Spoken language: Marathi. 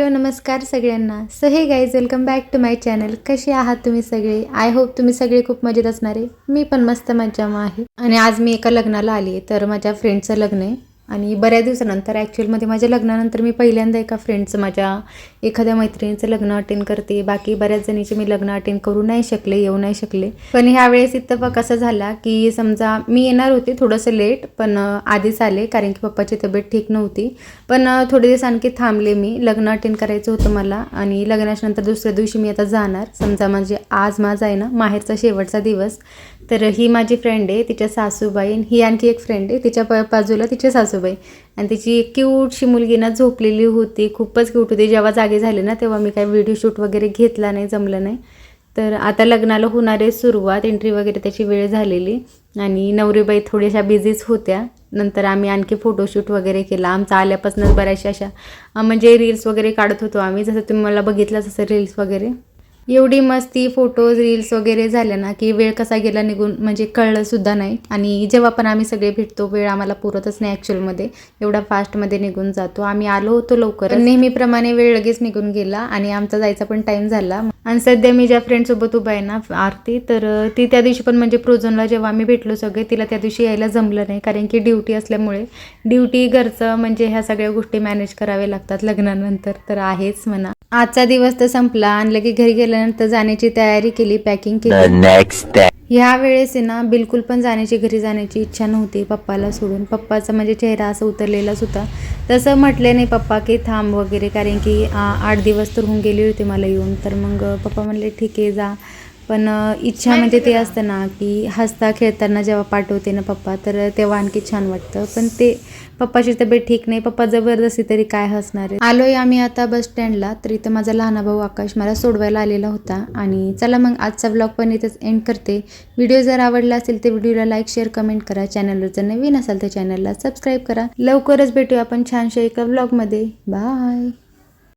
हॅलो नमस्कार सगळ्यांना. So hey guys welcome back to my channel कसे आहात तुम्ही सगळे? आय होप तुम्ही सगळे खूप मजेत असणार. आहे मी पण मस्त मज्जामा आहे. आणि आज मी एका लग्नाला आली आहे तर माझ्या फ्रेंडचं लग्न आहे. आणि बऱ्याच दिवसानंतर ॲक्च्युअलमध्ये माझ्या लग्नानंतर मी पहिल्यांदा एका फ्रेंडचं माझ्या एखाद्या मैत्रिणीचं लग्न अटेंड करते. बाकी बऱ्याच जणीचे मी लग्न अटेंड करू नाही शकले येऊ नाही शकले. पण ह्यावेळेस इतफाक असा झाला की समजा मी येणार होते थोडंसं लेट पण आधीच आले कारण की पप्पाची तब्येत ठीक नव्हती. पण थोडे दिवस आणखी थांबले मी. लग्न अटेंड करायचं होतं मला आणि लग्नाच्या नंतर दुसऱ्या दिवशी मी आता जाणार. समजा म्हणजे आज माझा आहे ना माहेरचा शेवटचा दिवस. तर ही माझी फ्रेंड आहे तिच्या सासूबाई ही आणखी एक फ्रेंड आहे तिच्या प बाजूला तिचे सासूबाई आणि तिची एक क्यूटशी मुलगी ना झोपलेली होती. खूपच क्यूट होती. जेव्हा जागे झाले ना तेव्हा मी काही व्हिडिओ शूट वगैरे घेतला नाही जमलं नाही. तर आता लग्नाला होणारे सुरुवात एंट्री वगैरे त्याची वेळ झालेली. आणि नवरीबाई थोड्याशा बिझीच होत्या. नंतर आम्ही आणखी फोटोशूट वगैरे केला. आमचा आल्यापासूनच बऱ्याचशा अशा म्हणजे रील्स वगैरे काढत होतो आम्ही. जसं तुम्ही मला बघितलं तसं रील्स वगैरे. एवढी मस्ती फोटोज रील्स वगैरे झाल्या ना की वेळ कसा गेला निघून म्हणजे कळलं सुद्धा नाही. आणि जेव्हा पण आम्ही सगळे भेटतो वेळ आम्हाला पुरतच नाही ॲक्च्युअलमध्ये एवढा फास्टमध्ये निघून जातो. आम्ही आलो होतो लवकर नेहमीप्रमाणे वेळ लगेच निघून गेला आणि आमचा जायचा पण टाईम झाला. आणि सध्या मी ज्या फ्रेंडसोबत उभा आहे ना आरती तर ती त्या दिवशी पण म्हणजे प्रोझनला जेव्हा आम्ही भेटलो सगळे तिला त्या दिवशी यायला जमलं नाही. कारण की ड्युटी असल्यामुळे ड्युटी घरचं म्हणजे ह्या सगळ्या गोष्टी मॅनेज कराव्या लागतात लग्नानंतर. तर आहेच म्हणा. आजचा दिवस तर संपला आणि लगे घरी गेल्यानंतर जाण्याची तयारी केली पॅकिंग केली. ह्या वेळेस आहे ना बिलकुल पण जाण्याची घरी जाण्याची इच्छा नव्हती पप्पाला सोडून. पप्पाचा म्हणजे चेहरा असं उतरलेलाच होता तसं म्हटले नाही पप्पा की थांब वगैरे कारण की आठ दिवस तर होऊन गेली होती मला येऊन. तर मग पप्पा म्हणले ठीक आहे जा. पण इच्छा म्हणजे ते असतं ना की हसता खेळताना जेव्हा पाठवते ना पप्पा तर तेव्हा आणखी छान वाटतं. पण ते पप्पाची तब्येत ठीक नाही. पप्पा जबरदस्ती तरी काय हसणार आहे आलोय आम्ही आता बस स्टँडला. तर इथं माझा लहाना भाऊ आकाश मला सोडवायला आलेला होता. आणि चला मग आजचा ब्लॉग पण इथंच एंड करते. व्हिडिओ जर आवडला असेल तर व्हिडिओला लाईक शेअर कमेंट करा. चॅनलवर जर नवीन असाल तर चॅनलला सबस्क्राईब करा. लवकरच भेटूया आपण छानशा एका ब्लॉगमध्ये बाय